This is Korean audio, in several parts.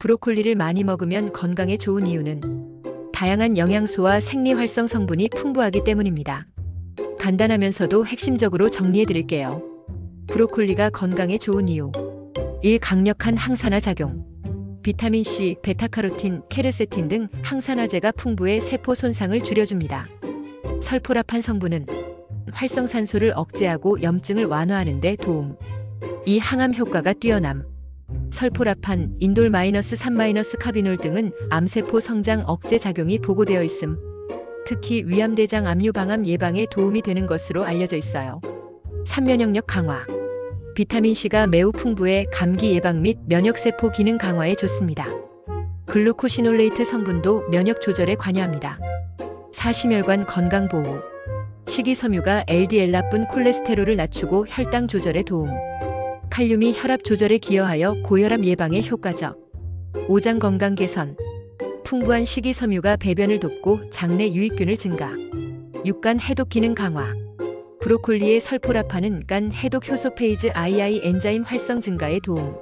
브로콜리를 많이 먹으면 건강에 좋은 이유는 다양한 영양소와 생리 활성 성분이 풍부하기 때문입니다. 간단하면서도 핵심적으로 정리해 드릴게요. 브로콜리가 건강에 좋은 이유. 1. 강력한 항산화 작용. 비타민 C, 베타카로틴, 케르세틴 등 항산화제가 풍부해 세포 손상을 줄여줍니다. 설포라판 성분은 활성산소를 억제하고 염증을 완화하는 데 도움. 이 항암 효과가 뛰어남. 설포라판, 인돌 마이너스 3 마이너스 카비놀 등은 암세포 성장 억제 작용이 보고되어 있음. 특히 위암대장 압류 방암 예방에 도움이 되는 것으로 알려져 있어요. 3면역력 강화. 비타민 C가 매우 풍부해 감기 예방 및 면역세포 기능 강화에 좋습니다. 글루코시놀레이트 성분도 면역 조절에 관여합니다. 사심혈관 건강 보호. 식이섬유가 LDL 나쁜 콜레스테롤을 낮추고 혈당 조절에 도움. 칼륨이 혈압 조절에 기여하여 고혈압 예방에 효과적. 오장 건강 개선. 풍부한 식이섬유가 배변을 돕고 장내 유익균을 증가. 육간 해독 기능 강화. 브로콜리의 설포라판은 간 해독 효소 페이즈 II 엔자임 활성 증가에 도움.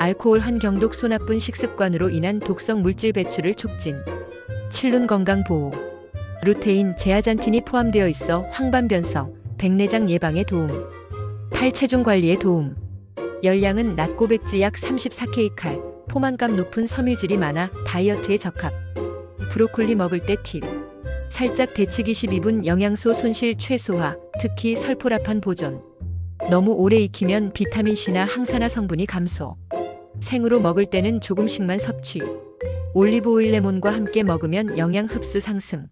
알코올 환경독 소나쁜 식습관으로 인한 독성 물질 배출을 촉진. 칠륜 건강 보호. 루테인, 제아잔틴이 포함되어 있어 황반변성, 백내장 예방에 도움. 팔 체중 관리에 도움. 열량은 낮고 백지 약 34kcal, 포만감 높은 섬유질이 많아 다이어트에 적합. 브로콜리 먹을 때 팁. 살짝 데치기 12분 영양소 손실 최소화, 특히 설포라판 보존. 너무 오래 익히면 비타민C나 항산화 성분이 감소. 생으로 먹을 때는 조금씩만 섭취. 올리브 오일 레몬과 함께 먹으면 영양 흡수 상승.